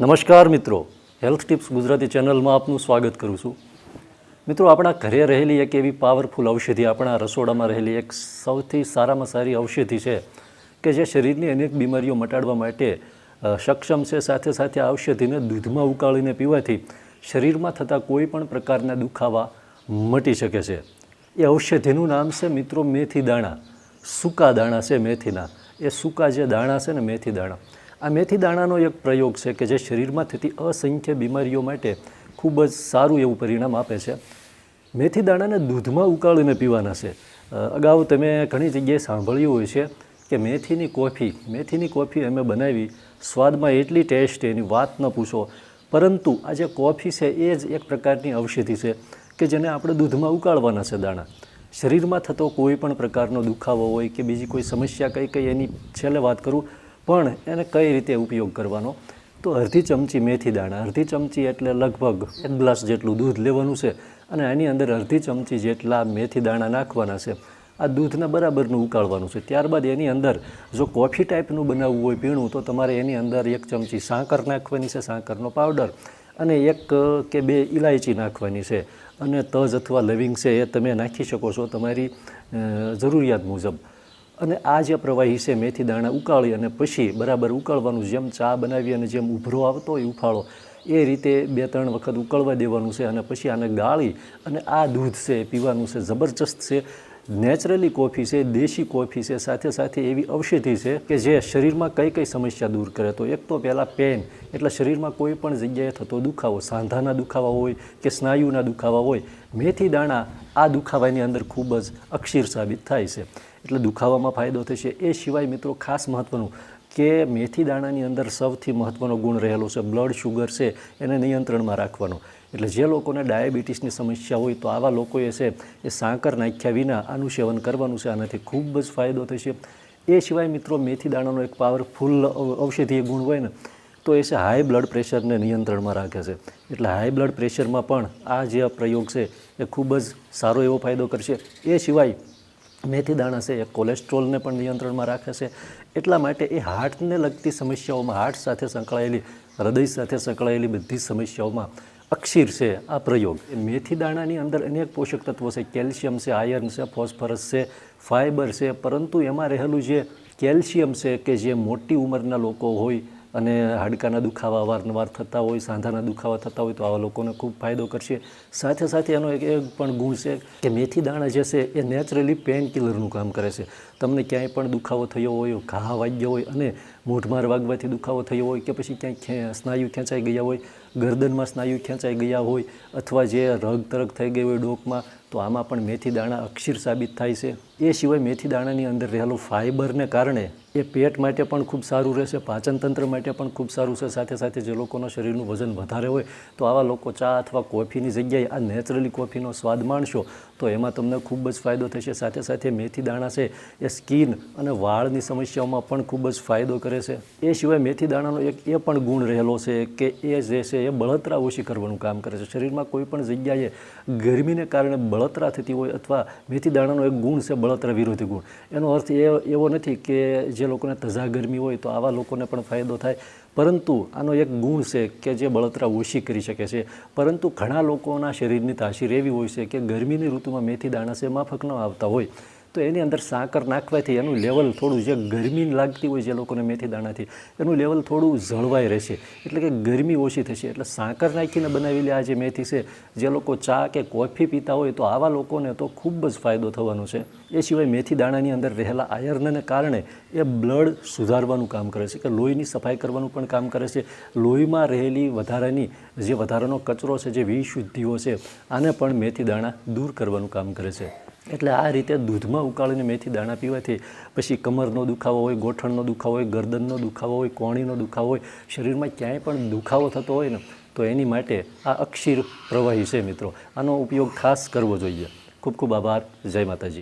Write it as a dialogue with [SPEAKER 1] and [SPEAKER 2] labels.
[SPEAKER 1] નમસ્કાર મિત્રો. Health tips Gujarati ચેનલમાં આપનું સ્વાગત કરું છું. મિત્રો, આપણા ઘરે રહેલી એક એવી પાવરફુલ ઔષધિ આપણા રસોડામાં રહેલી એક સૌથી સારામાં સારી ઔષધિ છે કે જે શરીરની અનેક બીમારીઓ મટાડવા માટે સક્ષમ છે. સાથે સાથે આ ઔષધિને દૂધમાં ઉકાળીને પીવાથી શરીરમાં થતા કોઈ પણ પ્રકારના દુખાવા મટી શકે છે. એ ઔષધિનું નામ છે મિત્રો મેથી દાણા સૂકા દાણા છે મેથીના. એ સૂકા જે દાણા છે ને મેથી દાણા આ મેથી દાણાનો એક પ્રયોગ છે કે જે શરીરમાં થતી અસંખ્ય બીમારીઓ માટે ખૂબ જ સારું એવું પરિણામ આપે છે. મેથી દાણાને દૂધમાં ઉકાળીને પીવાના છે. અગાઉ તમે ઘણી જગ્યાએ સાંભળ્યું હોય છે કે મેથીની કોફી મેથીની કોફી અમે બનાવી, સ્વાદમાં એટલી ટેસ્ટ એની વાત ન પૂછો. પરંતુ આ જે કોફી છે એ જ એક પ્રકારની ઔષધિ છે કે જેને આપણે દૂધમાં ઉકાળવાના છે દાણા. શરીરમાં થતો કોઈ પણ પ્રકારનો દુખાવો હોય કે બીજી કોઈ સમસ્યા, કઈ કઈ એની છેલ્લે વાત કરું પણ એને કઈ રીતે ઉપયોગ કરવાનો? તો અડધી ચમચી મેથી દાણા, અડધી ચમચી એટલે લગભગ એક ગ્લાસ જેટલું દૂધ લેવાનું છે અને એની અંદર અડધી ચમચી જેટલા મેથી દાણા નાખવાના છે. આ દૂધના બરાબરનું ઉકાળવાનું છે. ત્યારબાદ એની અંદર જો કોફી ટાઈપનું બનાવવું હોય પીણું, તો તમારે એની અંદર એક ચમચી સાકર નાખવાની છે, સાકરનો પાવડર અને એક કે બે ઇલાયચી નાખવાની છે. અને તજ અથવા લવિંગ છે એ તમે નાખી શકો છો તમારી જરૂરિયાત મુજબ. અને આ જે પ્રવાહી છે, મેથી દાણા ઉકાળી અને પછી બરાબર ઉકાળવાનું જેમ ચા બનાવી અને જેમ ઉભરો આવતો હોય ઉફાળો, એ રીતે બે, ત્રણ વખત ઉકળવા દેવાનું છે અને પછી આને ગાળી અને આ દૂધ છે પીવાનું છે, જબરજસ્ત છે. નેચરલી કોફી છે, દેશી કોફી છે, સાથે સાથે એવી ઔષધિ છે કે જે શરીરમાં કઈ કઈ સમસ્યા દૂર કરે. તો એક તો પહેલાં પેન, એટલે શરીરમાં કોઈ પણ જગ્યાએ થતો દુખાવો, સાંધાના દુખાવા હોય કે સ્નાયુના દુખાવા હોય, મેથી દાણા આ દુખાવાની અંદર ખૂબ જ અક્ષીર સાબિત થાય છે. એટલે દુખાવામાં ફાયદો થશે. એ સિવાય મિત્રો ખાસ મહત્ત્વનું કે મેથી દાણાની અંદર સૌથી મહત્ત્વનો ગુણ રહેલો છે, બ્લડ શુગર છે, એને નિયંત્રણમાં રાખવાનો. એટલે જે લોકોને ડાયાબિટીસની સમસ્યા હોય તો આવા લોકોએ છે એ સાકર નાખ્યા વિના આનું સેવન કરવાનું છે. આનાથી ખૂબ જ ફાયદો થશે. એ સિવાય મિત્રો મેથી દાણાનો એક પાવરફુલ ઔષધીય ગુણ હોય ને, તો એ છે હાઈ બ્લડ પ્રેશરને નિયંત્રણમાં રાખે છે. એટલે હાઈ બ્લડ પ્રેશરમાં પણ આ જે પ્રયોગ છે એ ખૂબ જ સારો એવો ફાયદો કરશે. એ સિવાય મેથી દાણા છે એ કોલેસ્ટ્રોલને પણ નિયંત્રણમાં રાખે છે. એટલા માટે એ હાર્ટને લગતી સમસ્યાઓમાં, હાર્ટ સાથે સંકળાયેલી, હૃદય સાથે સંકળાયેલી બધી સમસ્યાઓમાં અક્ષીર છે આ પ્રયોગ. મેથી દાણાની અંદર અનેક પોષક તત્વો છે. કેલ્શિયમ છે, આયર્ન છે, ફોસ્ફરસ છે, ફાઇબર છે. પરંતુ એમાં રહેલું જે કેલ્શિયમ છે કે જે મોટી ઉંમરના લોકો હોય અને હાડકાના દુખાવા વારંવાર થતા હોય, સાંધાના દુખાવા થતા હોય તો આવા લોકોને ખૂબ ફાયદો કરશે. સાથે સાથે એનો એક એ પણ ગુણ છે કે મેથી દાણા જે છે એ નેચરલી પેન કિલરનું કામ કરે છે. તમને ક્યાંય પણ દુખાવો થયો હોય, ઘા વાગ્યો હોય અને મૂઢમાર વાગવાથી દુખાવો થયો હોય કે પછી ક્યાંય સ્નાયુ ખેંચાઈ ગયા હોય, ગરદનમાં સ્નાયુ ખેંચાઈ ગયા હોય અથવા જે રગ તરગ થઈ ગઈ હોય ડોકમાં, તો આમાં પણ મેથી દાણા અક્ષીર સાબિત થાય છે. એ સિવાય મેથી દાણાની અંદર રહેલું ફાઇબરને કારણે એ પેટ માટે પણ ખૂબ સારું રહેશે, પાચન તંત્ર માટે પણ ખૂબ સારું છે. સાથે સાથે જે લોકોના શરીરનું વજન વધારે હોય, તો આવા લોકો ચા અથવા કોફીની જગ્યાએ આ નેચરલી કોફીનો સ્વાદ માણશો. તો એમાં તમને ખૂબ જ ફાયદો થશે. સાથે સાથે મેથી દાણા છે, એ સ્કિન અને વાળની સમસ્યાઓમાં પણ ખૂબ જ ફાયદો કરે છે. એ સિવાય મેથી દાણાનો એક એ પણ ગુણ રહેલો છે કે એ જે છે, એ બળતરા ઓછી કરવાનું કામ કરે છે. શરીરમાં કોઈ પણ જગ્યાએ ગરમીને કારણે બળતરા થતી હોય અથવા મેથી દાણાનો એક ગુણ છે, બળતરા વિરોધી ગુણ. એનો અર્થ એ એવો નથી કે જે લોકોને તજા ગરમી હોય તો આવા લોકોને પણ ફાયદો થાય. પરંતુ આનો એક ગુણ છે કે જે બળતરા ઓછી કરી શકે છે. પરંતુ ઘણા લોકોના શરીરની તાસીર એવી હોય છે કે ગરમીની ઋતુમાં મેથી દાણા છે, માફક ન આવતા હોય. તો એની અંદર સાકર નાખવાથી એનું લેવલ થોડું જે ગરમી લાગતી હોય જે લોકોને મેથી દાણાથી, એનું લેવલ થોડું જળવાઈ રહેશે. એટલે કે ગરમી ઓછી થશે. એટલે સાકર નાખીને બનાવેલી આ જે મેથી છે, જે લોકો ચા કે કોફી પીતા હોય તો આવા લોકોને તો ખૂબ જ ફાયદો થવાનો છે. એ સિવાય મેથી દાણાની અંદર રહેલા આયર્નને કારણે એ બ્લડ સુધારવાનું કામ કરે છે કે લોહીની સફાઈ કરવાનું પણ કામ કરે છે. લોહીમાં રહેલી વધારાની, જે વધારાનો કચરો છે, જે વિશુદ્ધિઓ છે, આને પણ મેથી દાણા દૂર કરવાનું કામ કરે છે. એટલે આ રીતે દૂધમાં ઉકાળીને મેથી દાણા પીવાથી પછી કમરનો દુખાવો હોય, ગોઠણનો દુખાવો હોય, ગરદનનો દુખાવો હોય, કોણીનો દુખાવો હોય, શરીરમાં ક્યાંય પણ દુખાવો થતો હોય ને, તો એની માટે આ અક્ષીર પ્રવાહી છે મિત્રો. આનો ઉપયોગ ખાસ કરવો જોઈએ. ખૂબ ખૂબ આભાર. જય માતાજી.